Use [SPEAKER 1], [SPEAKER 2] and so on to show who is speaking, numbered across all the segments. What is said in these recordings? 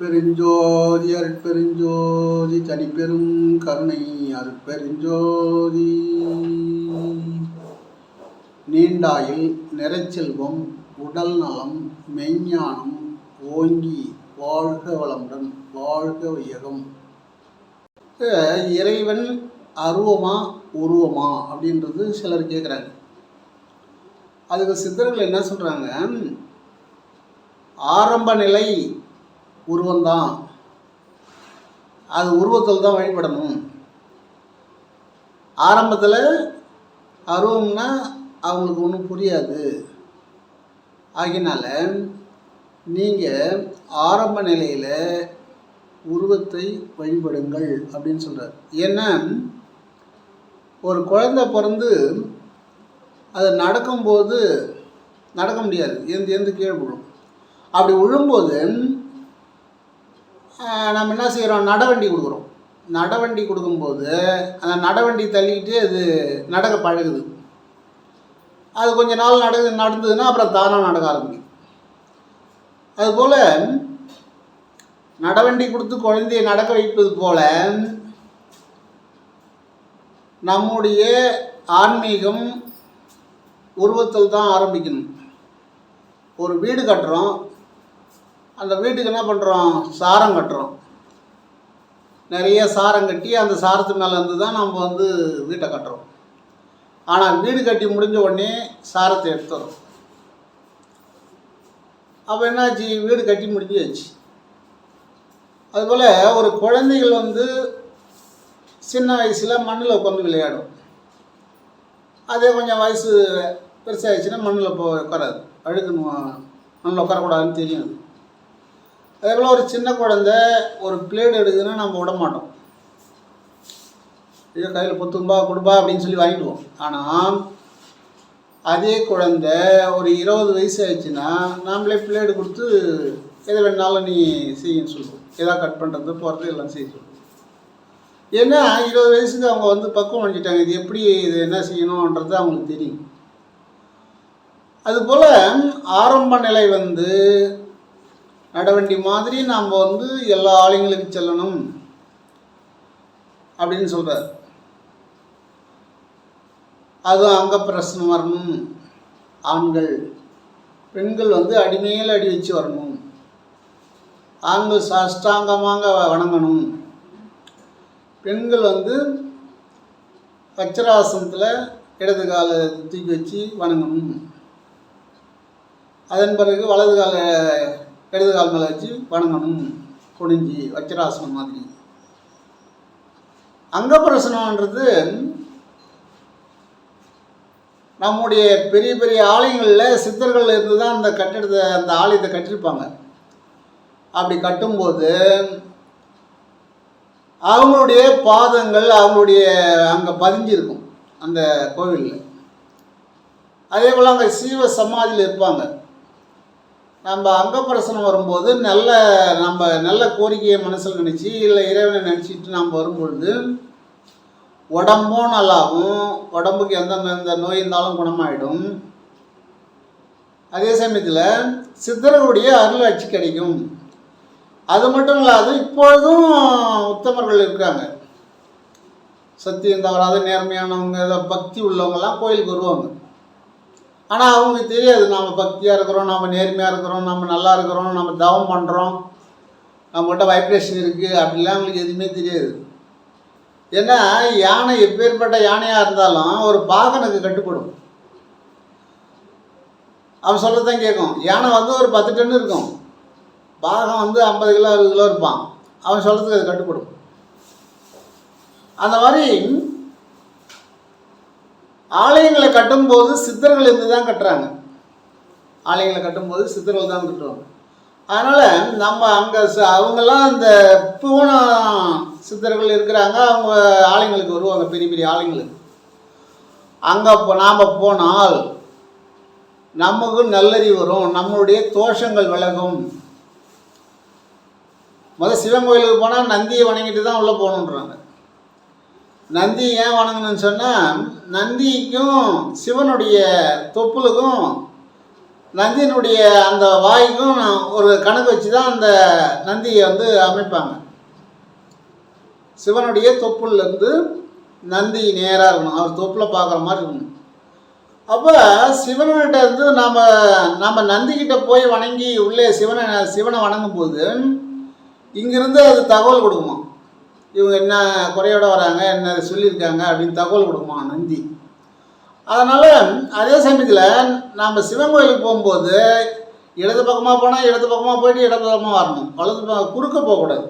[SPEAKER 1] அருட்பெருஞ்சோதி அருட்பெருஞ்சோதி தனிப்பெரும் கருணை அருட்பெருஞ்சோதி. நீண்டாயில் நிறைச்செல்வம் உடல் நலம் மெய்ஞானம் ஓங்கி வாழ்க வளமுடன் வாழ்க வையகம். இறைவன் அருவமா உருவமா அப்படின்றது சிலர் கேட்குறாங்க அதுக்கு சித்தர்கள் என்ன சொல்கிறாங்க ஆரம்ப நிலை உருவம்தான். அது உருவத்தில் தான் வழிபடணும். ஆரம்பத்தில் அருவம்னா அவங்களுக்கு ஒன்றும் புரியாது. ஆகினால நீங்கள் ஆரம்ப நிலையில் உருவத்தை வழிபடுங்கள் அப்படின்னு சொல்கிறார் ஏன்னா ஒரு குழந்தை பிறந்து அது நடக்கும்போது நடக்க முடியாது. எந்த எந்த கீழே விழும். அப்படி விழும்போது நம்ம என்ன செய்கிறோம்? நடவண்டி கொடுக்குறோம். நடவண்டி கொடுக்கும்போது அந்த நடவண்டி தள்ளிக்கிட்டு அது நடக்க பழகுது. அது கொஞ்ச நாள் நட நடந்ததுன்னா அப்புறம் தானாக நடக்க ஆரம்பிக்கும். அதுபோல் நடவண்டி கொடுத்து குழந்தையை நடக்க வைப்பது போல நம்முடைய ஆன்மீகம் உருவத்தில் தான் ஆரம்பிக்கணும். ஒரு வீடு கட்டுறோம். அந்த வீட்டுக்கு என்ன பண்ணுறோம் சாரம் கட்டுறோம். நிறைய சாரம் கட்டி அந்த சாரத்து மேலே இருந்து தான் நம்ம வந்து வீட்டை கட்டுறோம். ஆனால் வீடு கட்டி முடிஞ்ச உடனே சாரத்தை எடுத்துறோம். அப்போ என்னாச்சு? வீடு கட்டி முடிஞ்சாச்சு. அதுபோல் ஒரு குழந்தைகள் வந்து சின்ன வயசில் மண்ணில் உட்காந்து விளையாடும். அதே கொஞ்சம் வயசு பெருசாகிடுச்சுன்னா மண்ணில் போ உட்காராது. அழுக்கு மண்ணில் உட்காரக்கூடாதுன்னு தெரியும் அதே போல் ஒரு சின்ன குழந்தை ஒரு பிளேடு எடுக்குதுன்னா நம்ம விட மாட்டோம். ஐயோ கையில் பொத்தும்பா கொடுப்பா அப்படின்னு சொல்லி வாங்கிடுவோம். ஆனால் அதே குழந்தை ஒரு இருபது வயசு ஆயிடுச்சுன்னா நாமளே பிளேடு கொடுத்து எது வேணாலும் நீ செய்யன்னு சொல்லுவோம். எதாவது கட் பண்ணுறது போகிறது எல்லாம் செய்ய சொல்லுவோம். ஏன்னா இருபது வயசுக்கு அவங்க வந்து பக்குவம் அடைஞ்சிட்டாங்க. இது எப்படி இது என்ன செய்யணுன்றது அவங்களுக்கு தெரியும். அதுபோல் ஆரம்ப நிலை வந்து நடவண்டி மாதிரி நாம் வந்து எல்லா ஆளுங்களுக்கு செல்லணும் அப்படின்னு சொல்கிறார் அதுவும் அங்கே பிரசனம் வரணும். ஆண்கள் பெண்கள் வந்து அடிமையில் அடி வச்சு வரணும். ஆண்கள் சாஷ்டாங்கமாக வணங்கணும். பெண்கள் வந்து வச்சராசனத்தில் இடது காலை தூக்கி வச்சு வணங்கணும். அதன் பிறகு வலது காலை இடது கால் மேலே வச்சு வணங்கணும். குனிஞ்சி வச்சராசனம் மாதிரி. அங்கப்பிரசனம்ன்றது நம்முடைய பெரிய பெரிய ஆலயங்களில் சித்தர்கள் இருந்து தான் அந்த கட்டிடத்தை அந்த ஆலயத்தை கட்டியிருப்பாங்க. அப்படி கட்டும்போது அவங்களுடைய பாதங்கள் அவங்களுடைய அங்கே பதிஞ்சிருக்கும் அந்த கோவிலில். அதே போல் அங்கே சீவ சமாதியில் இருப்பாங்க. நம்ம அங்கப்பிரசனம் வரும்போது நல்ல நம்ம நல்ல கோரிக்கையை மனசில் நினச்சி இல்லை இறைவனை நினச்சிட்டு நாம் வரும்பொழுது உடம்பும் நல்லாகும் உடம்புக்கு எந்த எந்த நோய் இருந்தாலும் குணமாயிடும். அதே சமயத்தில் சித்தர்களுடைய அருளாட்சி கிடைக்கும். அது மட்டும் இல்லாது இப்பொழுதும் உத்தமர்கள் இருக்காங்க சத்தியம் தவறாத நேர்மையானவங்க ஏதோ பக்தி உள்ளவங்கெல்லாம் கோயிலுக்கு வருவாங்க. ஆனால் அவங்களுக்கு தெரியாது. நாம் பக்தியாக இருக்கிறோம் நாம் நேர்மையாக இருக்கிறோம் நம்ம நல்லா இருக்கிறோம் நம்ம தவம் பண்ணுறோம் நம்மகிட்ட வைப்ரேஷன் இருக்குது அப்படிலாம் அவங்களுக்கு எதுவுமே தெரியாது. ஏன்னா யானை எப்பேற்பட்ட யானையாக இருந்தாலும் ஒரு பாகனுக்கு கட்டுப்படும். அவன் சொல்கிறதான் கேட்கும் யானை வந்து ஒரு பத்து டன் இருக்கும். பாகம் வந்து ஐம்பது கிலோ அறுபது கிலோ இருப்பான். அவன் சொல்கிறதுக்கு அது கட்டுப்படும். அந்த மாதிரி ஆலயங்களை கட்டும்போது சித்தர்கள் இருந்து தான் கட்டுறாங்க. ஆலயங்களை கட்டும்போது சித்தர்கள் தான் கட்டுவாங்க. அதனால் நம்ம அங்கே அவங்கெல்லாம் இந்த பூன சித்தர்கள் இருக்கிறாங்க அவங்க ஆலயங்களுக்கு வருவாங்க பெரிய பெரிய ஆலயங்களுக்கு. அங்கே இப்போ நாம் போனால் நமக்கு நல்லறி வரும் நம்மளுடைய தோஷங்கள் விலகும். முதல் சிவன் கோயிலுக்கு போனால் நந்தியை வணங்கிட்டு தான் உள்ளே போகணுன்றாங்க நந்தி ஏன் வணங்கணும்னு சொன்னால் நந்திக்கும் சிவனுடைய தொப்புளுக்கும் நந்தியினுடைய அந்த வாய்க்கும் ஒரு கணக்கு வச்சு தான் அந்த நந்தியை வந்து அமைப்பாங்க. சிவனுடைய தொப்புலேருந்து நந்தி நேராக இருக்கணும். அவர் தொப்பில் பார்க்குற மாதிரி இருக்கணும். அப்போ சிவன்கிட்ட இருந்து நாம் நம்ம நந்திக்கிட்ட போய் வணங்கி உள்ளே சிவனை சிவனை வணங்கும் போது இங்கிருந்து அது தகவல் கொடுக்குமா இவங்க என்ன குறையோட வராங்க என்ன சொல்லியிருக்காங்க அப்படின்னு தகவல் கொடுக்குமா நந்தி. அதனால் அதே சமயத்தில் நாம் சிவன் கோயிலுக்கு போகும்போது இடது பக்கமாக போனால் இடது பக்கமாக போயிட்டு இடது பக்கமாக வரணும். வலது பக்கம் குறுக்க போகக்கூடாது.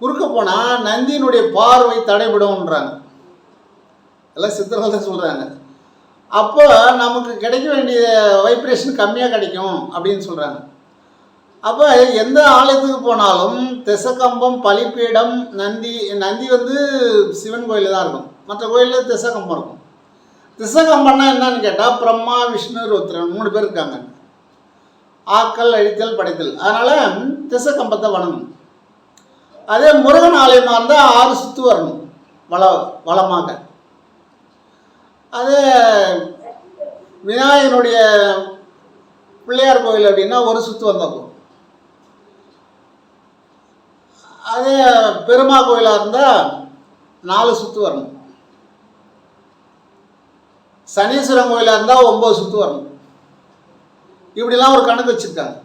[SPEAKER 1] குறுக்க போனால் நந்தியினுடைய பார்வை தடைபடும்ன்றாங்க. எல்லாம் சித்தர்கள் தான் சொல்கிறாங்க அப்போ நமக்கு கிடைக்க வேண்டிய வைப்ரேஷன் கம்மியாக கிடைக்கும் அப்படின்னு சொல்கிறாங்க அப்போ எந்த ஆலயத்துக்கு போனாலும் திசைக்கம்பம் பலிப்பீடம் நந்தி நந்தி வந்து சிவன் கோயிலில் தான் இருக்கும். மற்ற கோயிலில் திசைக்கம்பம் இருக்கும். திசைக்கம்பம்னா என்னன்னு கேட்டால் பிரம்மா விஷ்ணு ருத்ரன் மூணு பேர் இருக்காங்க. ஆக்கல் அழித்தல் படைத்தல். அதனால் திசைக்கம்பத்தை வணங்கும். அதே முருகன் ஆலயமாக இருந்தால் ஆறு சுற்று வரணும். வள வளமாக. அதே விநாயகனுடைய பிள்ளையார் கோயில் அப்படின்னா ஒரு சுற்று வந்தால் அதே பெருமா கோயிலாக இருந்தால் நாலு சுற்று வரணும். சனீஸ்வரன் கோயிலாக இருந்தால் ஒம்பது சுற்று வரணும். இப்படிலாம் ஒரு கணக்கு வச்சுருக்காங்க.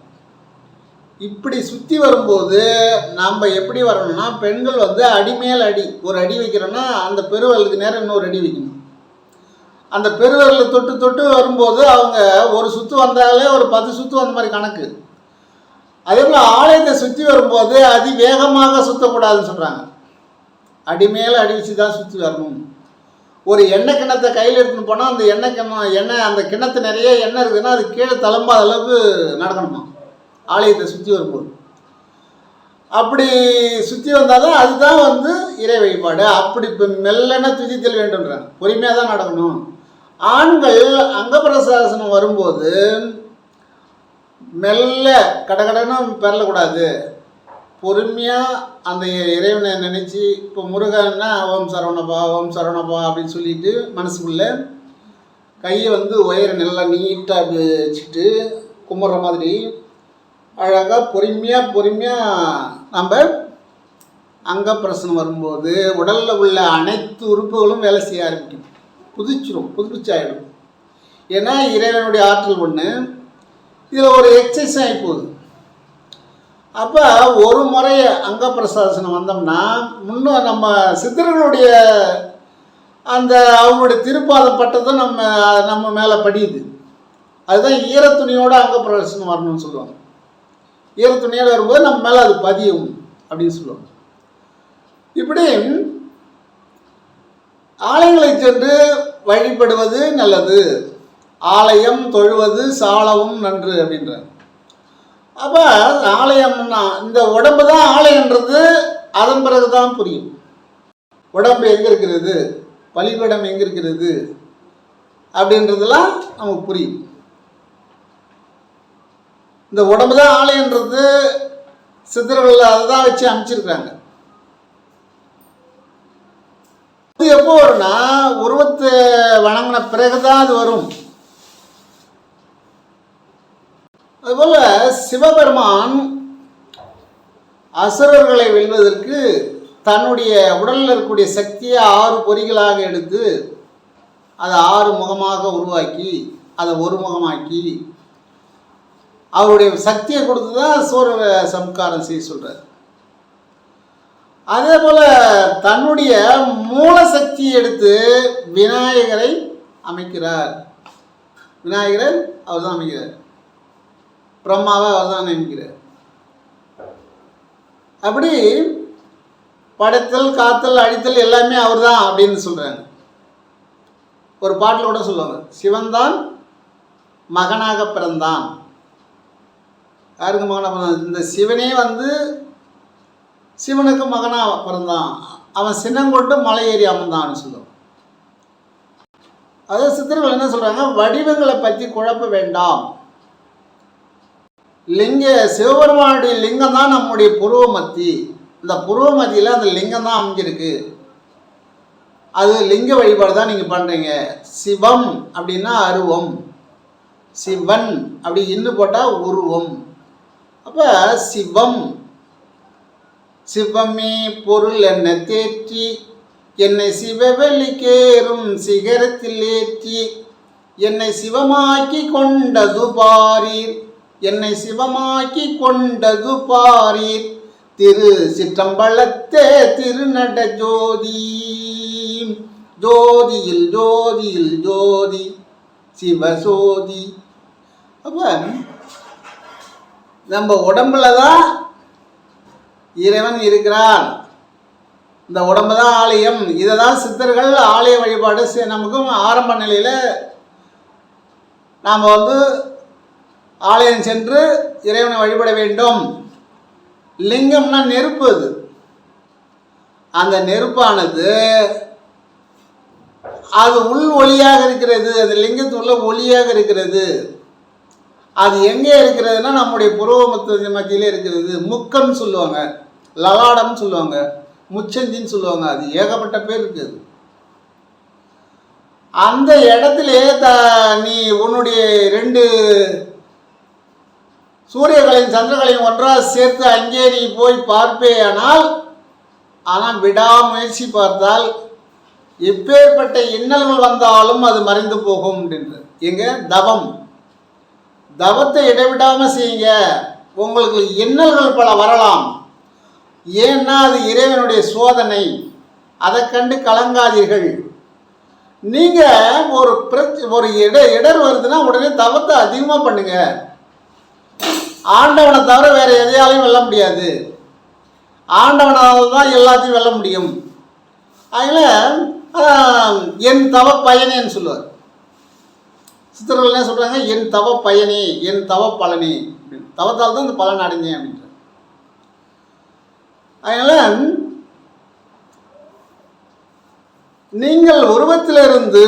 [SPEAKER 1] இப்படி சுற்றி வரும்போது நாம் எப்படி வரணும்னா பெண்கள் வந்து அடிமேல் அடி ஒரு அடி வைக்கிறோன்னா அந்த பெருவலுக்கு நேரம் இன்னொரு அடி வைக்கணும். அந்த பெருவரில் தொட்டு தொட்டு வரும்போது அவங்க ஒரு சுற்று வந்தாலே ஒரு பத்து சுற்று வந்த மாதிரி கணக்கு. அதே போல் ஆலயத்தை சுற்றி வரும்போது அதி வேகமாக சுற்றக்கூடாதுன்னு சொல்கிறாங்க அடிமேல் அடி வச்சு தான் சுற்றி வரணும். ஒரு எண்ணெய் கிணத்தை கையில் எடுத்துன்னு போனால் அந்த எண்ணெய் கிணம் எண்ணெய் அந்த கிணத்து நிறைய எண்ணெய் இருக்குதுன்னா அது கீழே தளம்பாத அளவுக்கு நடக்கணுமா? ஆலயத்தை சுற்றி வரும்போது. அப்படி சுற்றி வந்தால் தான் அதுதான் வந்து இறை வழிபாடு. அப்படி இப்போ மெல்லன துதித்தல் வேண்டும்ன்றாங்க. பொறுமையாக தான் நடக்கணும். ஆண்கள் அங்கப்பிரசாசனம் வரும்போது மெல்ல கடகடன்னு பெறலக்கூடாது. பொறுமையாக அந்த இறைவனை நினச்சி இப்போ முருகன்னா ஓம் சரவணப்பா ஓம் சரவணபா அப்படின்னு சொல்லிட்டு மனசுக்குள்ளே கையை வந்து ஒயரை நல்லா நீட்டாக வச்சுட்டு கும்பிட்ற மாதிரி அழகாக பொறுமையாக பொறுமையாக நம்ம அங்க பிரசனம் வரும்போது உடலில் உள்ள அனைத்து உறுப்புகளும் வேலை செய்ய ஆரம்பிக்கும். புதிச்சிரும் புதுப்பிச்சாயிடும் ஏன்னா இறைவனுடைய ஆற்றல் ஒன்று இதில் ஒரு எக்ஸசைஸ் ஆகி போகுது அப்போ ஒரு முறை அங்கப்பிரசாசனம் வந்தோம்னா முன்னும் நம்ம சித்தர்களுடைய அந்த அவங்களுடைய திருப்பாதம் பட்டதும் நம்ம நம்ம மேலே படியுது. அதுதான் ஈரத்துணியோட அங்கப்பிரவேசனம் வரணும்னு சொல்லுவாங்க. ஈரத்துணியோடு வரும்போது நம்ம மேலே அது பதியும் அப்படின்னு சொல்லுவாங்க. இப்படி ஆலயங்களை சென்று வழிபடுவது நல்லது. ஆலயம் தொழுவது சாலவும் நன்று அப்படின்றார். அப்போ ஆலயம்னா இந்த உடம்பு தான் ஆலயன்றது அதன் பிறகு தான் புரியும். உடம்பு எங்கே இருக்கிறது? பலிபீடம் எங்கே இருக்கிறது? அப்படின்றதெல்லாம் நமக்கு புரியும். இந்த உடம்பு தான் ஆலயன்றது சித்திரவில் அதை தான் வச்சு அமைச்சிருக்கிறாங்க இது எப்போ வரும்னா உருவத்தை வணங்கின பிறகு தான் அது வரும். அதுபோல் சிவபெருமான் அசுரர்களை வெல்வதற்கு தன்னுடைய உடலில் இருக்கக்கூடிய சக்தியை ஆறு பொறிகளாக எடுத்து அதை ஆறு முகமாக உருவாக்கி அதை ஒரு முகமாக்கி அவருடைய சக்தியை கொடுத்து தான் சூரிய சம்காரம் செய்ய சொல்கிறார் அதே போல் தன்னுடைய மூல சக்தியை எடுத்து விநாயகரை அமைக்கிறார். விநாயகரை அவர் தான் அமைக்கிறார். பிரம்மாவை அவர் தான் நினைக்கிறார். அப்படி படைத்தல் காத்தல் அழித்தல் எல்லாமே அவர் தான் அப்படின்னு சொல்கிறாங்க ஒரு பாட்டில் கூட சொல்லுவாங்க சிவன்தான் மகனாக பிறந்தான். யாருக்கு மகனாக பிறந்தான்? இந்த சிவனே வந்து சிவனுக்கு மகனாக பிறந்தான். அவன் சின்னங்கொண்டு மலை ஏறி அமர்ந்தான்னு சொல்லுவான் அதே சித்தர்கள் என்ன சொல்கிறாங்க வடிவங்களை பற்றி குழப்ப வேண்டாம். லிங்க சிவபெருமானுடைய லிங்கம் தான் நம்முடைய புருவமத்தி. இந்த புருவ அந்த லிங்கம் தான் அமைஞ்சிருக்கு. அது லிங்க வழிபாடு தான் நீங்கள் பண்ணுறீங்க சிவம் அப்படின்னா அருவம். சிவன் அப்படி இன்னு போட்டால் உருவம். அப்போ சிவம். சிவமே பொருள் என்ன தேற்றி? என்னை சிவவெளிக்கேறும் சிகரத்தில் ஏற்றி. என்னை சிவமாக்கி கொண்டது பாரீர். என்னை சிவமாக்கி கொண்டது பாரீர். திரு சிற்றம்பலத்தே திருநட ஜோதி. ஜோதியில் ஜோதியில் ஜோதி சிவசோதி. அப்போ நம்ம உடம்புல தான் இறைவன் இருக்கிறான். இந்த உடம்பு தான் ஆலயம். இதை தான் சித்தர்கள் ஆலய வழிபாடு நமக்கும் ஆரம்ப நிலையில் நாம் வந்து ஆலயம் சென்று இறைவனை வழிபட வேண்டும். லிங்கம்னா நெருப்பு அது. அந்த நெருப்பானது அது உள் ஒளியாக இருக்கிறது அது லிங்கத்து உள்ள ஒளியாக இருக்கிறது. அது எங்கே இருக்கிறதுனா நம்முடைய புருவமத்து மத்தியிலே இருக்கிறது. முக்கம்னு சொல்லுவாங்க லலாடம்னு சொல்லுவாங்க முச்சந்தின்னு சொல்லுவாங்க அது ஏகப்பட்ட பேர் இருக்குது. அந்த இடத்துல த நீ உன்னுடைய ரெண்டு சூரியகளையும் சந்திரகளையும் ஒன்றாக சேர்த்து அங்கே நீ போய் பார்ப்பேயானால் ஆனால் விடாமுயற்சி பார்த்தால் எப்பேற்பட்ட இன்னல்கள் வந்தாலும் அது மறைந்து போகும் அப்படின்றது. எங்க? தவம். தவத்தை இடைவிடாமல் செய்யுங்க. உங்களுக்கு இன்னல்கள் பல வரலாம். ஏன்னா அது இறைவனுடைய சோதனை. அதை கண்டு கலங்காதீர்கள். நீங்கள் ஒரு பிரச்ச ஒரு இட இடர் வருதுன்னா உடனே தவத்தை அதிகமாக பண்ணுங்கள் ஆண்டவனை தவிர வேறு எதையாலையும் வெல்ல முடியாது. ஆண்டவனால் தான் எல்லாத்தையும் வெல்ல முடியும். அதனால் என் தவ பயனேன்னு சொல்லுவார். சித்தர்கள் என்ன சொல்கிறாங்க என் தவ பயனே என் தவ பலனே. அப்படின்னு தவத்தால் தான் இந்த பலன் அடைஞ்சேன் அப்படின்ற அதனால் நீங்கள் உருவத்திலிருந்து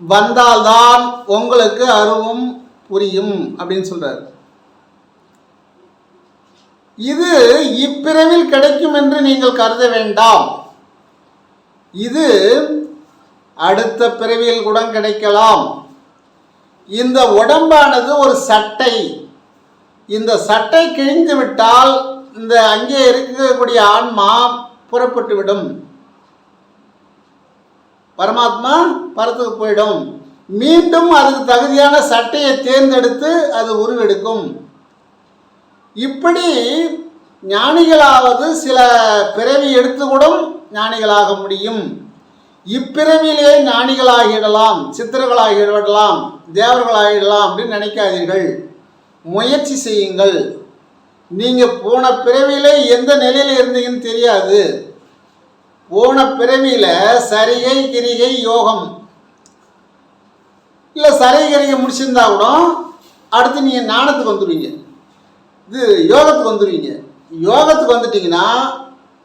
[SPEAKER 1] வந்தால்தான் உங்களுக்கு அருவும் புரியும் அப்படின்னு சொல்றாரு. இது இப்பிறவில் கிடைக்கும் என்று நீங்கள் கருத வேண்டாம். இது அடுத்த பிறவியில் கூட கிடைக்கலாம். இந்த உடம்பானது ஒரு சட்டை. இந்த சட்டை கிழிந்து விட்டால் இந்த அங்கே இருக்கக்கூடிய ஆன்மா புறப்பட்டு விடும் பரமாத்மா பரத்துக்கு போயிடும். மீண்டும் அதுக்கு தகுதியான சட்டையை தேர்ந்தெடுத்து அது உருவெடுக்கும். இப்படி ஞானிகளாவது சில பிறவி எடுத்து கூட ஞானிகளாக முடியும். இப்பிறவிலே ஞானிகளாகிடலாம் சித்தர்களாகிவிடலாம் தேவர்களாகிடலாம் அப்படின்னு நினைக்காதீர்கள். முயற்சி செய்யுங்கள். நீங்கள் போன பிறவியிலே எந்த நிலையில் இருந்தீங்கன்னு தெரியாது. போன பிறவியில் சரிகை கிரிகை யோகம் இல்லை சரைகரையை முடிச்சிருந்தா கூட அடுத்து நீங்கள் ஞானத்துக்கு வந்துடுவீங்க இது யோகத்துக்கு வந்துடுவீங்க யோகத்துக்கு வந்துட்டீங்கன்னா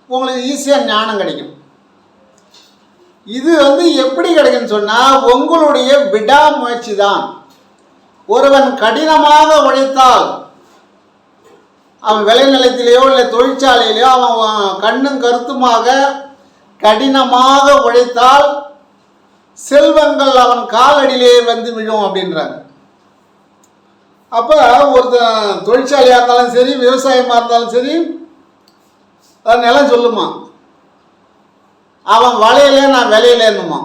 [SPEAKER 1] உங்களுக்கு ஈஸியாக ஞானம் கிடைக்கும். இது வந்து எப்படி கிடைக்குன்னு சொன்னால் உங்களுடைய விடாமுயற்சி தான். ஒருவன் கடினமாக உழைத்தால் அவன் விளைநிலத்திலேயோ இல்லை தொழிற்சாலையிலையோ அவன் கண்ணும் கருத்துமாக கடினமாக உழைத்தால் செல்வங்கள் அவன் காலடியிலே வந்து விழும் அப்படின்றாங்க. அப்போ ஒருத்தன் தொழிற்சாலையாக இருந்தாலும் சரி விவசாயமாக இருந்தாலும் சரி அதை நிலம் சொல்லுமா? அவன் வளையல நான் விளையலன்னுமா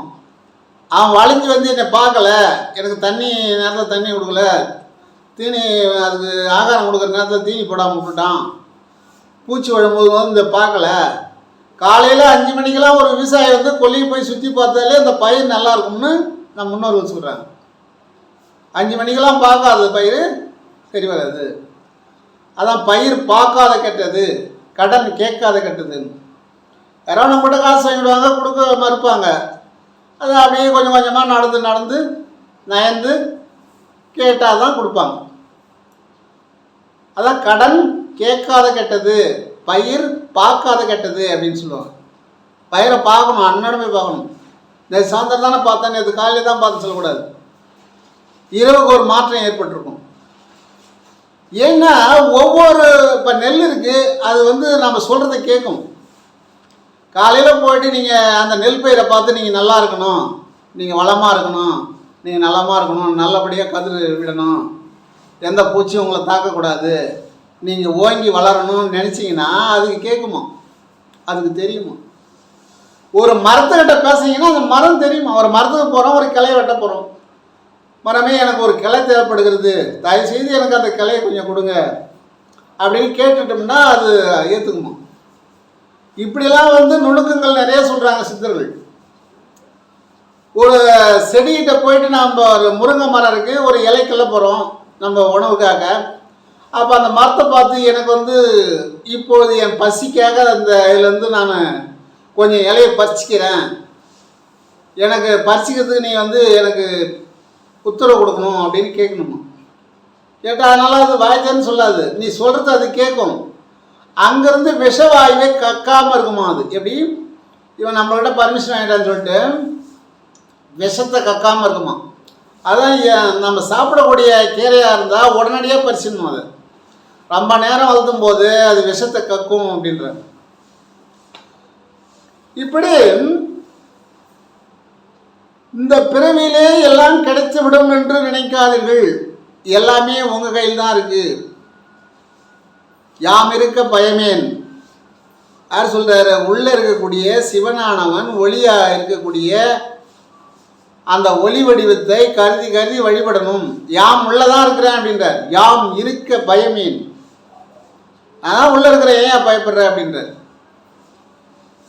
[SPEAKER 1] அவன் வளைஞ்சு வந்து என்னை பார்க்கல. எனக்கு தண்ணி நேரத்தில் தண்ணி கொடுக்கல. தீனி அதுக்கு ஆகாரம் கொடுக்குற நேரத்தில் தீனி போடாமல் விட்டுட்டான். பூச்சி விழும்போது வந்து இந்த பார்க்கல. காலையில் அஞ்சு மணிக்கெல்லாம் ஒரு விவசாயி வந்து கொல்லியை போய் சுற்றி பார்த்தாலே அந்த பயிர் நல்லா இருக்கும்னு நம்ம முன்னோர்கள் சொல்கிறாங்க அஞ்சு மணிக்கெல்லாம் பார்க்காத பயிர் சரி வராது. அதான் பயிர் பார்க்காத கெட்டது கடன் கேட்காத கெட்டதுன்னு யாராவது நம்மகிட்ட காசு வாங்கிடுவாங்க கொடுக்க மறுப்பாங்க. அது அப்படியே கொஞ்சம் கொஞ்சமாக நடந்து நடந்து நயந்து கேட்டால் தான் கொடுப்பாங்க. அதான் கடன் கேட்காத கெட்டது. பயிர் பார்க்காத கெட்டது அப்படின்னு சொல்லுவாங்க. பயிரை பார்க்கணும் அன்னடமே பார்க்கணும். நேற்று சாயந்தரம் தானே பார்த்தேன் நேற்று காலையில் தான் பார்த்து சொல்லக்கூடாது. இரவுக்கு ஒரு மாற்றம் ஏற்பட்டிருக்கும். ஏன்னா ஒவ்வொரு இப்போ நெல் இருக்குது அது வந்து நம்ம சொல்கிறத கேட்கும். காலையில் போயிட்டு நீங்கள் அந்த நெல் பயிரை பார்த்து நீங்கள் நல்லா இருக்கணும் நீங்கள் வளமாக இருக்கணும் நீங்கள் நலமாக இருக்கணும் நல்லபடியாக கதிர் விடணும். எந்த பூச்சியும் உங்களை தாக்கக்கூடாது. நீங்கள் ஓங்கி வளரணும்னு நினச்சிங்கன்னா அதுக்கு கேட்குமா அதுக்கு தெரியுமா? ஒரு மரத்துக்கிட்ட பேசுனீங்கன்னா அந்த மரம் தெரியுமா? ஒரு மரத்துக்கு போகிறோம் ஒரு கிளையை வெட்ட போகிறோம் மரமே எனக்கு ஒரு கிளை தேவைப்படுகிறது. தயவு செய்து எனக்கு அந்த கிளையை கொஞ்சம் கொடுங்க. அப்படின்னு கேட்டுட்டோம்னா அது ஏற்றுக்குமா இப்படிலாம் வந்து நுணுக்கங்கள் நிறைய சொல்கிறாங்க சித்தர்கள். ஒரு செடிகிட்ட போயிட்டு நம்ம ஒரு முருங்கை மரம் இருக்குது ஒரு இலைக்கெல்லாம் போகிறோம் நம்ம உணவுக்காக. அப்போ அந்த மரத்தை பார்த்து எனக்கு வந்து இப்போது என் பசிக்காக அந்த இதுலேருந்து நான் கொஞ்சம் இலையை பறிச்சிக்கிறேன். எனக்கு பறிச்சிக்கிறதுக்கு நீ வந்து எனக்கு உத்தரவு கொடுக்கணும் அப்படின்னு கேட்கணுமா? கேட்டால் அதனால் அது வாய்ச்சேன்னு சொல்லாது. நீ சொல்கிறது அது கேட்கும். அங்கேருந்து விஷவாயுவே கக்காமல் இருக்குமா அது? எப்படி? இவன் நம்மள்கிட்ட பர்மிஷன் வாங்கிட்டான்னு சொல்லிட்டு விஷத்தை கக்காமல் இருக்குமா? அதான் ஏ- நம்ம சாப்பிடக்கூடிய கீரையாக இருந்தால் உடனடியாக பறிச்சிடணும் அதை. ரொம்ப நேரம் வளர்த்தும் போது அது விஷத்தை கக்கும் அப்படின்ற இப்படி இந்த பிறவியிலே எல்லாம் கிடைத்து விடும் என்று நினைக்காதீர்கள். எல்லாமே உங்கள் கையில் தான் இருக்கு. யாம் இருக்க பயமேன். யார் சொல்றாரு? உள்ள இருக்கக்கூடிய சிவனானவன் ஒளியா இருக்கக்கூடிய அந்த ஒளி வடிவத்தை கருதி கருதி வழிபடணும். யாம் உள்ளதான் இருக்கிறேன் அப்படின்றார். யாம் இருக்க பயமேன். அதான் உள்ள இருக்கிற ஏன் பயப்படுற அப்படின்றார்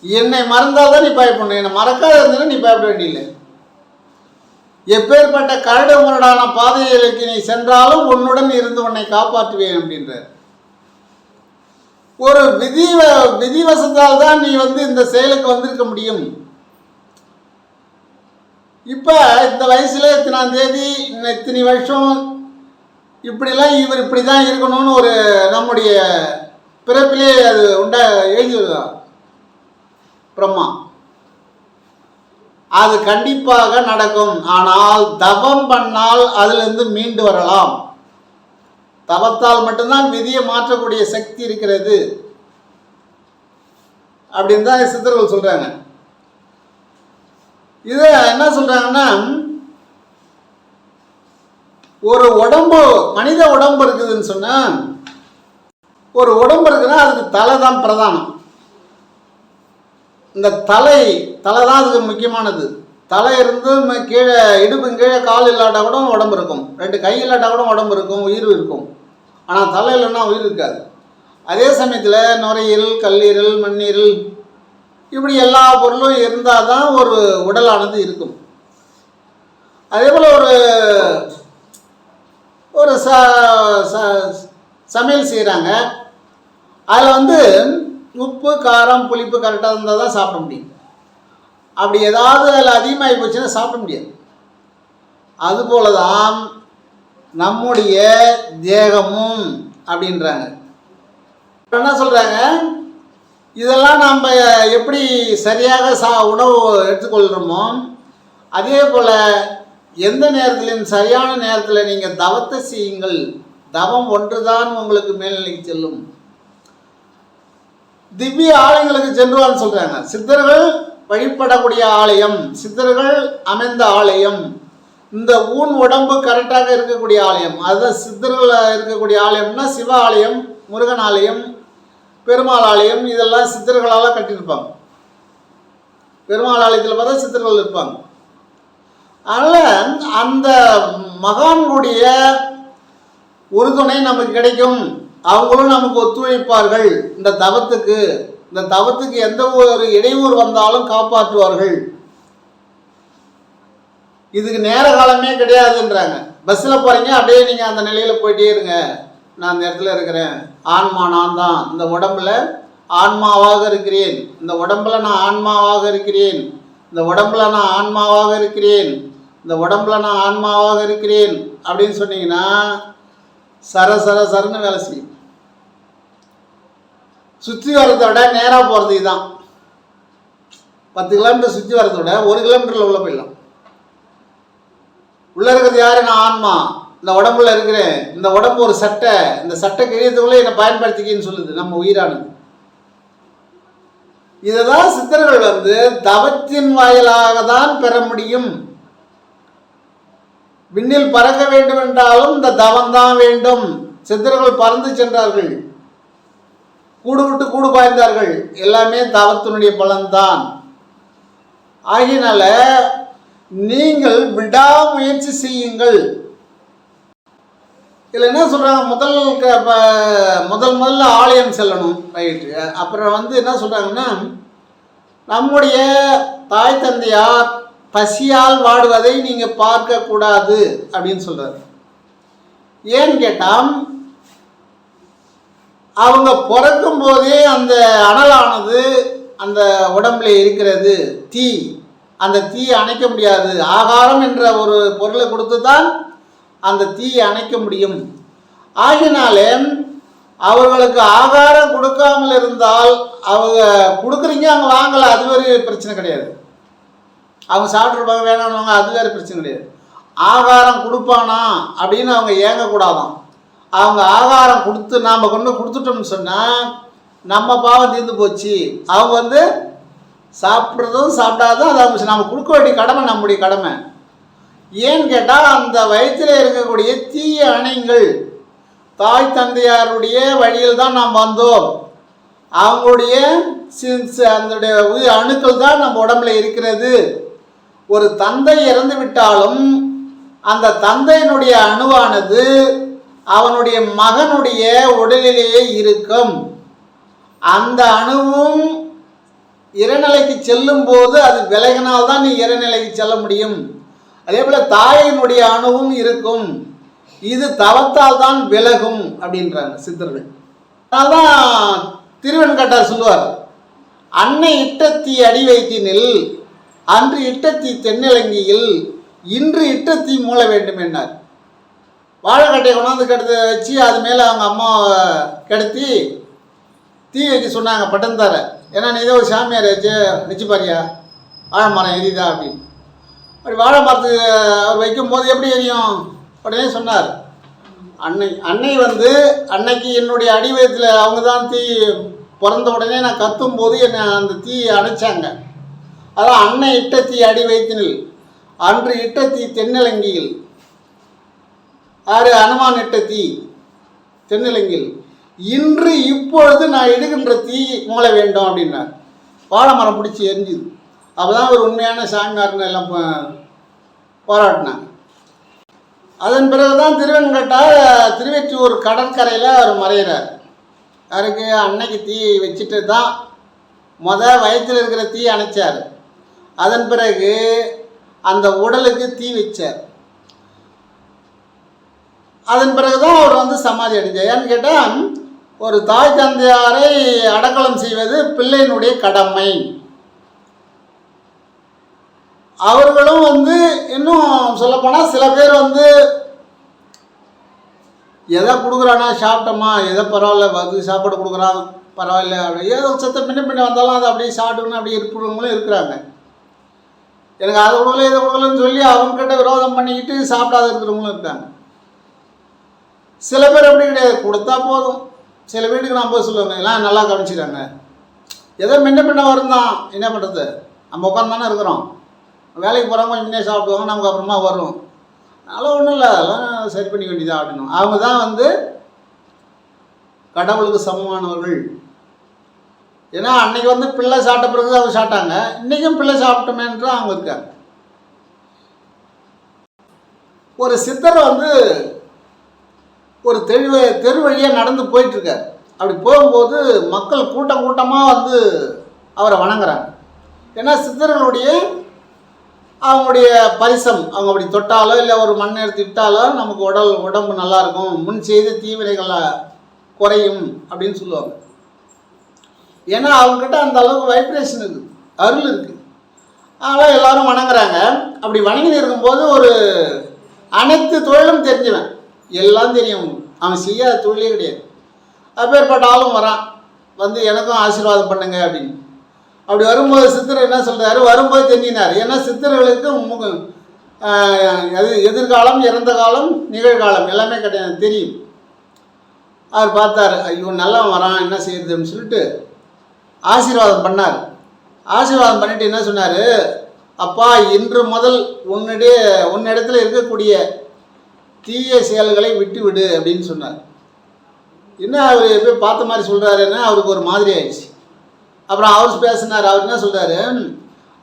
[SPEAKER 1] என்னை மறந்தால் தான் நீ பயப்படணும். என்னை மறக்காத இருந்ததுன்னா நீ பயப்பட வேண்டியில்லை எப்பேற்பட்ட கரடு முரடான பாதைகளுக்கு நீ சென்றாலும் உன்னுடன் இருந்து உன்னை காப்பாற்றுவேன் அப்படின்றார். ஒரு விதி விதிவசத்தால் தான் நீ வந்து இந்த செயலுக்கு வந்திருக்க முடியும். இப்போ இந்த வயசுல இத்தனாம் தேதி இத்தனை வருஷம் இப்படிலாம் இவர் இப்படி தான் இருக்கணும்னு ஒரு நம்முடைய பிறப்பிலே அது உண்டா எழுதியிருக்கான் பிரம்மா. அது கண்டிப்பாக நடக்கும். ஆனால் தவம் பண்ணால் அதிலிருந்து மீண்டு வரலாம். தவத்தால் மட்டும்தான் விதியை மாற்றக்கூடிய சக்தி இருக்கிறது. அப்படின்னு தான் சித்தர்கள் சொல்றாங்க. இது என்ன சொல்றாங்கன்னா ஒரு உடம்பு மனித உடம்பு இருக்குதுன்னு சொன்னா ஒரு உடம்பு இருக்குன்னா அதுக்கு தலை தான் பிரதானம். இந்த தலை தலை தான் அதுக்கு முக்கியமானது. தலை இருந்து கீழே இடுப்பு கீழே கால் இல்லாட்டா கூட உடம்பு இருக்கும். ரெண்டு கை இல்லாட்டா கூட உடம்பு இருக்கும் உயிர் இருக்கும். ஆனால் தலை இல்லைன்னா உயிர் இருக்காது. அதே சமயத்தில் நுரையீரல் கல்லீரல் மண்ணீரல் இப்படி எல்லா பொருளும் இருந்தால் தான் ஒரு உடலானது இருக்கும். அதே போல் ஒரு ஒரு ச ச- சமையல் செய்கிறாங்க அதில் வந்து உப்பு காரம் புளிப்பு கரெக்டாக இருந்தால் தான் சாப்பிட முடியும். அப்படி ஏதாவது அதில் அதிகமாகி போச்சுன்னா சாப்பிட முடியாது. அதுபோல தான் நம்முடைய தேகமும் அப்படின்றாங்க. என்ன சொல்கிறாங்க இதெல்லாம் நம்ம எப்படி சரியாக சா உணவு எடுத்துக்கொள்கிறோமோ அதே போல் எந்த நேரத்திலையும் சரியான நேரத்தில் நீங்கள் தவத்தை செய்யுங்கள். தவம் ஒன்றுதான் உங்களுக்கு மேல்நிலைக்கு செல்லும். திவ்ய ஆலயங்களுக்கு சென்றுவான்னு சொல்றாங்க. சித்தர்கள் வழிபடக்கூடிய ஆலயம் சித்தர்கள் அமைந்த ஆலயம். இந்த ஊன் உடம்பு கரெக்டாக இருக்கக்கூடிய ஆலயம். அதுதான் சித்தர்கள் இருக்கக்கூடிய ஆலயம்னா சிவ ஆலயம் முருகன் ஆலயம் பெருமாள் ஆலயம் இதெல்லாம் சித்தர்களால் கட்டியிருப்பாங்க. பெருமாள் ஆலயத்தில் பார்த்தா சித்தர்கள் இருப்பாங்க. அதனால் அந்த மகான்களுடைய உறுதுணை நமக்கு கிடைக்கும். அவங்களும் நமக்கு ஒத்துழைப்பார்கள். இந்த தவத்துக்கு இந்த தவத்துக்கு எந்த ஒரு இடையூறு வந்தாலும் காப்பாற்றுவார்கள். இதுக்கு நேர காலமே கிடையாதுன்றாங்க. பஸ்ஸில் போகிறீங்க அப்படியே நீங்கள் அந்த நிலையில் போயிட்டே இருங்க. நான் அந்த இடத்துல இருக்கிறேன். ஆன்மா நான் தான். இந்த உடம்புல ஆன்மாவாக இருக்கிறேன். இந்த உடம்புல நான் ஆன்மாவாக இருக்கிறேன். இந்த உடம்புல நான் ஆன்மாவாக இருக்கிறேன். இந்த உடம்புல நான் ஆன்மாவாக இருக்கிறேன். அப்படின்னு சொன்னீங்கன்னா சர சர சரன்னு வேலை செய்யும். சுற்றி வரதோட விட நேராக போகிறது இதுதான். பத்து கிலோமீட்டர் சுற்றி வரதோட ஒரு கிலோமீட்டரில் உள்ள போயிடலாம். உள்ளே இருக்கிறது யாரு? நான் ஆன்மா. இந்த உடம்புல இருக்கிறேன். இந்த உடம்பு ஒரு சட்டை. இந்த சட்டை கிழியத்துக்குள்ளே என்னை பயன்படுத்திக்கின்னு சொல்லுது நம்ம உயிரானது. இதை தான் சித்தர்கள் வந்து தவத்தின் வாயிலாக தான் பெற முடியும். விண்ணில் பறக்க வேண்டும் என்றாலும் இந்த தவம் தான் வேண்டும். சித்தர்கள் பறந்து சென்றார்கள். கூடு விட்டு கூடு பாய்ந்தார்கள். எல்லாமே தவத்தினுடைய பலன்தான். ஆகினால நீங்கள் விடாமுயற்சி செய்யுங்கள். இதில் என்ன சொல்கிறாங்க முதல் முதல் முதல்ல ஆலயம் செல்லணும். ரைட்டு அப்புறம் வந்து என்ன சொல்கிறாங்கன்னா நம்முடைய தாய் தந்தையார் பசியால் வாடுவதை நீங்கள் பார்க்கக்கூடாது அப்படின்னு சொல்கிறார் ஏன்னு கேட்டால் அவங்க பிறக்கும் போதே அந்த அனலானது அந்த உடம்புல இருக்கிறது. தீ. அந்த தீயை அணைக்க முடியாது. ஆகாரம் என்ற ஒரு பொருளை கொடுத்து தான் அந்த தீயை அணைக்க முடியும். ஆகினாலே அவர்களுக்கு ஆகாரம் கொடுக்காமல் இருந்தால் அவங்க கொடுக்குறீங்க அவங்க வாங்கலை அது ஒரு பிரச்சனை கிடையாது. அவங்க சாப்பிட்ருப்பாங்க வேணாம்னவங்க அது வேறு பிரச்சனை கிடையாது. ஆகாரம் கொடுப்பானா அப்படின்னு அவங்க ஏங்கக்கூடாதாம் அவங்க ஆகாரம் கொடுத்து நாம் கொண்டு கொடுத்துட்டோம்னு சொன்னால் நம்ம பாவம் தீர்ந்து போச்சு. அவங்க வந்து சாப்பிட்றதும் சாப்பிடாதும் அது அவங்க நம்ம கொடுக்க வேண்டிய கடமை நம்முடைய கடமை. ஏன்னு கேட்டால் அந்த வயிற்றில் இருக்கக்கூடிய தீய அணைங்கள் தாய் தந்தையாருடைய வழியில் தான் நாம் வந்தோம். அவங்களுடைய சி- சி- அதனுடைய உயிர் அணுக்கள் தான் நம்ம உடம்புல இருக்கிறது. ஒரு தந்தை இறந்து விட்டாலும் அந்த தந்தையினுடைய அணுவானது அவனுடைய மகனுடைய உடலிலேயே இருக்கும். அந்த அணுவும் இறைநிலைக்கு செல்லும் போது அது விலகினால் தான் நீ இறைநிலைக்கு செல்ல முடியும். அதே போல தாயினுடைய அணுவும் இருக்கும். இது தவத்தால் தான் விலகும் அப்படின்றாங்க சித்தர்கள். அதான் திருவெண்காட்டார் சொல்லுவார் அன்னை இட்டத்தீ அடி வைத்தினில் அன்று இட்டத்தீ தென்னிலங்கியில் இன்று இட்டத்தி மூல வேண்டும் என்றார். வாழைக்கட்டையை கொண்டாந்து கெடுத்து வச்சு அது மேலே அவங்க அம்மா கெடுத்தி தீ வைக்க சொன்னாங்க பட்டந்தார ஏன்னா நீ ஏதோ ஒரு சாமியார் வச்சு நிச்சு பாரியா வாழை மரம் எரியுதா அப்படின்னு. அப்படி வாழை மரத்துக்கு அவர் வைக்கும்போது எப்படி எரியும்? உடனே சொன்னார் அன்னை அன்னை வந்து அன்னைக்கு என்னுடைய அடி வயத்தில் அவங்க தான் தீ பிறந்த உடனே நான் கத்தும் போது என்னை அந்த தீயை அணைச்சாங்க. அதான் அன்னை இட்ட தீ அடி வைத்தினில் அன்று இட்ட தீ தென்னிலங்கியில். ஆறு அனுமான் இட்ட தீ. தென்னிலங்கில் இன்று இப்பொழுது நான் இடுகின்ற தீ மூளை வேண்டும் அப்படின்னார். வாழைமரம் பிடிச்சி எரிஞ்சுது. அப்போ தான் ஒரு உண்மையான சாமியார்னு எல்லாம் போ- போராடினாங்க அதன் பிறகு தான் திருவெண்கட்டார் திருவெற்றியூர் கடற்கரையில் அவர் மறையிறார். அவருக்கு அன்னைக்கு தீ வச்சுட்டு தான் முத வயத்தில் இருக்கிற தீ அணைச்சார். அதன் பிறகு அந்த உடலுக்கு தீ வச்சார். அதன் பிறகு தான் அவர் வந்து சமாதி அடைஞ்சார் ஏன்னு கேட்டால் ஒரு தாய் தந்தையாரை அடக்கலம் செய்வது பிள்ளையினுடைய கடமை. அவர்களும் வந்து இன்னும் சொல்லப்போனால் சில பேர் வந்து எதை கொடுக்குறானா சாப்பிட்டோமா எதை பரவாயில்ல வந்து சாப்பாடு கொடுக்குறான் பரவாயில்ல அப்படி ஏதோ சத்த பின்ன பின்ன வந்தாலும் அதை அப்படியே சாப்பிட்டுக்கணும் அப்படியே இருக்கிறவங்களும் இருக்கிறாங்க. எனக்கு அதை கொடுக்கல இதை கொடுக்கலன்னு சொல்லி அவங்ககிட்ட விரோதம் பண்ணிக்கிட்டு சாப்பிடாத இருக்கிறவங்களும் இருக்காங்க. சில பேர் அப்படி கிடையாது. கொடுத்தா போதும். சில வீட்டுக்கு நான் போய் சொல்லுவாங்க எல்லாம் நல்லா கவனிச்சிடுறாங்க ஏதோ முன்ன பின்ன வரும் தான். என்ன பண்ணுறது நம்ம உட்காந்து தானே இருக்கிறோம். வேலைக்கு போகிறவங்க கொஞ்சம் முன்னே சாப்பிடுவாங்க நமக்கு அப்புறமா வரும். அதெல்லாம் ஒன்றும் இல்லை. அதெல்லாம் சரி பண்ணிக்க வேண்டியதாக அப்படின்னு அவங்க தான் வந்து கடவுளுக்கு சமமானவர்கள். ஏன்னா அன்னைக்கு வந்து பிள்ளை சாப்பிட்ட பிறகு அவங்க சாப்பிட்டாங்க. இன்றைக்கும் பிள்ளை சாப்பிட்டோமேன்ற அவங்க இருக்காங்க. ஒரு சித்தர் வந்து ஒரு தெரு தெரு வழியாக நடந்து போயிட்டுருக்கார். அப்படி போகும்போது மக்கள் கூட்டம் கூட்டமாக வந்து அவரை வணங்குறாங்க. ஏன்னா சித்தர்களுடைய அவங்களுடைய பரிசம் அவங்க அப்படி தொட்டாலோ இல்லை ஒரு மண் எடுத்து இட்டாலோ நமக்கு உடல் உடம்பு நல்லாயிருக்கும் முன் செய்த தீவிரைகளை குறையும் அப்படின்னு சொல்லுவாங்க. ஏன்னா அவங்கக்கிட்ட அந்த அளவுக்கு வைப்ரேஷன் இருக்குது அருள் இருக்குது அதனால் எல்லோரும் வணங்குறாங்க. அப்படி வணங்கி இருக்கும்போது ஒரு அனைத்து தொழிலும் தெரிஞ்சுவேன். எல்லாம் தெரியும். அவன் செய்யாத தொழிலே கிடையாது. அப்பேற்பட்ட ஆளும் வரான். வந்து எனக்கும் ஆசீர்வாதம் பண்ணுங்க அப்படின்னு. அப்படி வரும்போது சித்தர் என்ன சொல்கிறாரு வரும்போது தெரிஞ்சினார். ஏன்னா சித்தர்களுக்கு முக அது எதிர்காலம் இறந்த காலம் நிகழ்காலம் எல்லாமே கிடையாது. தெரியும். அவர் பார்த்தாரு ஐயோ நல்லா வரான். என்ன செய்யுதுன்னு சொல்லிட்டு ஆசீர்வாதம் பண்ணார். ஆசீர்வாதம் பண்ணிட்டு என்ன சொன்னார்? அப்பா இன்று முதல் உன்னுடைய உன்னிடத்தில் இருக்கக்கூடிய தீய செயல்களை விட்டு விடு அப்படின்னு சொன்னார். என்ன அவர் போய் பார்த்த மாதிரி சொல்கிறாருன்னா அவருக்கு ஒரு மாதிரி ஆயிடுச்சு. அப்புறம் அவர் பேசினார் அவர் என்ன சொல்கிறாரு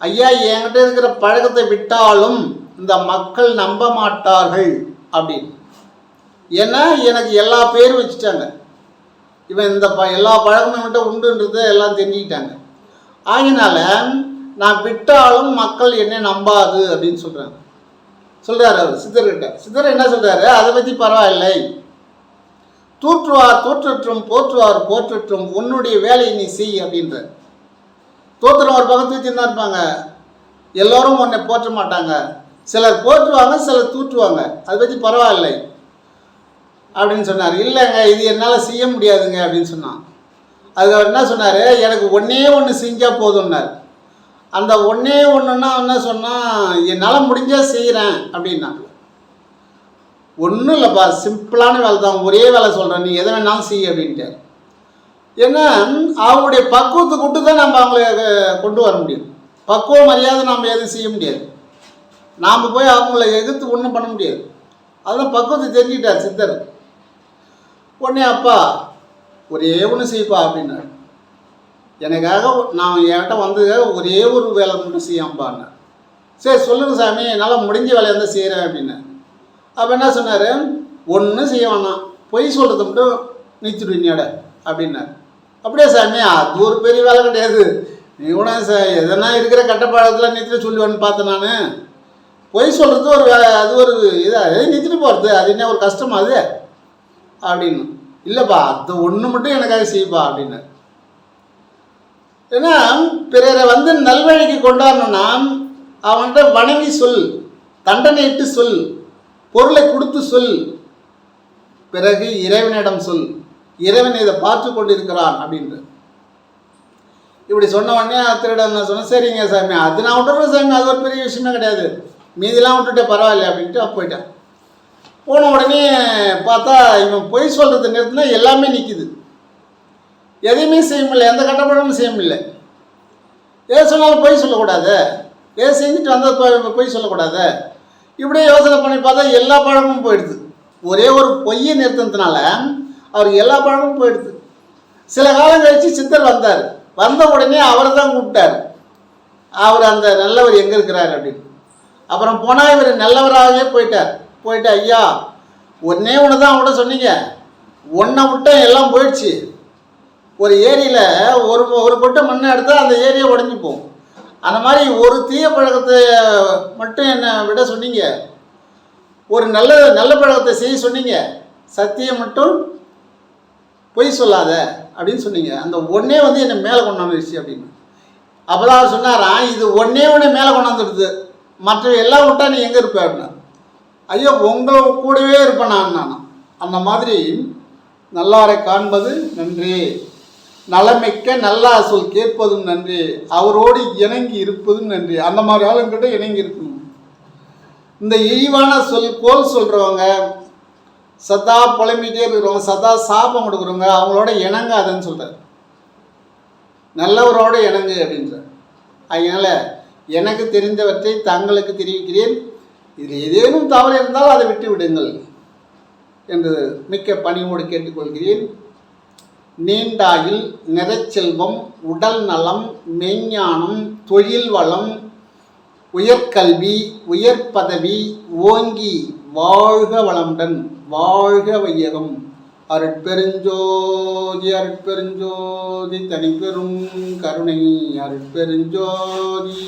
[SPEAKER 1] ஐயா என்கிட்ட இருக்கிற பழக்கத்தை விட்டாலும் இந்த மக்கள் நம்ப மாட்டார்கள் அப்படின்னு. ஏன்னா எனக்கு எல்லா பேரும் வச்சுட்டாங்க. இவன் இந்த ப எல்லா பழக்கமும் என்கிட்ட உண்டுன்றதை எல்லாம் தெரிஞ்சுக்கிட்டாங்க. ஆகினால நான் விட்டாலும் மக்கள் என்னை நம்பாது அப்படின்னு சொல்கிறாங்க சொல்கிறார் அவர் சித்தர்கிட்ட. சித்தர் என்ன சொல்கிறாரு அதை பற்றி பரவாயில்லை. தூற்றுவார் தூற்றற்றும் போற்றுவார் போற்றற்றும். உன்னுடைய வேலையை நீ செய் அப்படின்ற தோற்றுறவன் ஒரு பக்கத்து வச்சு என்ன இருப்பாங்க. எல்லோரும் உன்னை போற்ற மாட்டாங்க. சிலர் போற்றுவாங்க சிலர் தூற்றுவாங்க. அதை பற்றி பரவாயில்லை அப்படின்னு சொன்னார். இல்லைங்க இது என்னால் செய்ய முடியாதுங்க அப்படின்னு சொன்னான். அதுக்கு அவர் என்ன சொன்னார்? எனக்கு ஒன்றே ஒன்று செஞ்சால் போதும்னார். அந்த ஒன்றே ஒன்றுன்னா என்ன சொன்னால் என்னால் முடிஞ்சால் செய்கிறேன் அப்படின்னாங்க ஒன்றும் இல்லைப்பா சிம்பிளான வேலை தான் ஒரே வேலை சொல்கிறேன் நீ எதை வேணாலும் செய் அப்படின்ட்டு ஏன்னா அவங்களுடைய பக்குவத்தை கொண்டு தான் நம்ம அவங்கள கொண்டு வர முடியும். பக்குவம் மரியாதை நாம் எதுவும் செய்ய முடியாது. நாம் போய் அவங்கள எதிர்த்து ஒன்றும் பண்ண முடியாது. அதெல்லாம் பக்குவத்தை தெரிஞ்சுக்கிட்டார் சித்தர். உடனே அப்பா ஒரே ஒன்று செய்ப்பா அப்படின்னாரு. எனக்காக நான் என்கிட்ட வந்ததுக்காக ஒரே ஒரு வேலை மட்டும் செய்யாம்பான்னு சரி சொல்லுங்க சாமி என்னால் முடிஞ்ச வேலையை இருந்தால் செய்கிறேன் அப்படின்னு. அப்போ என்ன சொன்னார்? ஒன்றும் செய்ய வேணாம். பொய் சொல்கிறது மட்டும் நிறுத்திடுவீங்கட அப்படின்னார். அப்படியே சாமி அது ஒரு பெரிய வேலை கிடையாது. நீ கூட சார் எதனா இருக்கிற கட்டப்பாடத்தில் நீச்சல் சொல்லுவேன்னு பார்த்தேன் நான். பொய் சொல்கிறது ஒரு வேலை அது ஒரு இதாக நீச்சிட்டு போகிறது அது என்ன ஒரு கஷ்டமா அது? அப்படின்னு. இல்லைப்பா அது ஒன்று மட்டும் எனக்காக செய்ப்பா அப்படின்னு ஏன்னா பிறரை வந்து நல்வழிக்கு கொண்டாடணும்னா அவன்கிட்ட வணங்கி சொல் தண்டனையிட்டு சொல் பொருளை கொடுத்து சொல். பிறகு இறைவனிடம் சொல் இறைவன் இதை பார்த்து கொண்டிருக்கிறான் அப்படின்ற. இப்படி சொன்ன உடனே திருடன் நான் சொன்னேன் சரிங்க சாமி அது நான் விட்டுறேன் சாமி அது ஒரு பெரிய விஷயமே கிடையாது. மீதிலாம் விட்டுட்டே பரவாயில்ல அப்படின்ட்டு போயிட்டேன். போன உடனே பார்த்தா இவன் பொய் சொல்கிறது நிறுத்தினா எல்லாமே நிற்கிது எதையுமே செய்ய முடியல எந்த கட்டப்படமும் செய்ய முடியல. ஏது சொன்னாலும் பொய் சொல்லக்கூடாது. ஏ செஞ்சுட்டு வந்த பொய் பொய் சொல்லக்கூடாது. இப்படியே யோசனை பண்ணி பார்த்தா எல்லா பழமும் போயிடுது. ஒரே ஒரு பொய்யை நிறுத்தினதுனால அவருக்கு எல்லா பழமும் போயிடுது. சில காலம் கழித்து சித்தர் வந்தார். வந்த உடனே அவரை தான் கூப்பிட்டார். அவர் அந்த நல்லவர் எங்கே இருக்கிறார் அப்படின்னு. அப்புறம் போனால் இவர் நல்லவராகவே போயிட்டார். போயிட்டு ஐயா ஒன்னே ஒன்று தான் விட சொன்னீங்க. ஒன்றை விட்டேன் எல்லாம் போயிடுச்சு. ஒரு ஏரியில் ஒரு ஒரு கொட்டை மண்ணை எடுத்தால் அந்த ஏரியை உடஞ்சி போகும். அந்த மாதிரி ஒரு தீய பழக்கத்தை மட்டும் என்னை விட சொன்னீங்க? ஒரு நல்ல நல்ல பழக்கத்தை செய்ய சொன்னீங்க. சத்தியம் மட்டும் பொய் சொல்லாத அப்படின்னு சொன்னீங்க. அந்த ஒன்றே வந்து என்னை மேலே கொண்டாந்துருச்சு அப்படின்னு. அப்போ தான் அவர் சொன்னாராம் இது ஒன்றே ஒன்று மேலே கொண்டாந்துடுது மற்ற எல்லாம் விட்டா நீ எங்கே இருப்ப? அப்படின்னா. ஐயோ உங்களை கூடவே இருப்பேன் நான் நான்? அந்த மாதிரி நல்லாரை காண்பது நன்றி. நலமிக்க நல்லா சொல் கேட்பதும் நன்றி. அவரோடு இணங்கி இருப்பதும் நன்றி. அந்த மாதிரி ஆளுங்கிட்ட இணங்கி இருக்கணும். இந்த இழிவான சொல் கோல் சொல்கிறவங்க சதா புலம்பிகிட்டே இருக்கிறவங்க சதா சாபம் கொடுக்குறவங்க அவங்களோட இணங்காதன்னு சொல்கிறார் நல்லவரோட இணங்கு அப்படின்றார் அதனால் எனக்கு தெரிந்தவற்றை தங்களுக்கு தெரிவிக்கிறேன். இதில் ஏதேனும் தவறு இருந்தால் அதை விட்டு விடுங்கள் என்று மிக்க பணிவோடு கேட்டுக்கொள்கிறேன். நீண்டாயில் நிறைச்செல்வம் உடல் நலம் மெஞ்ஞானம் தொழில் வளம் உயர்கல்வி உயர் பதவி ஓங்கி வாழ்க வளமுடன் வாழ்க வையகம். அருட்பெருஞ்சோதி அருட்பெருஞ்சோதி தனிப்பெரும் கருணை அருட்பெருஞ்சோதி.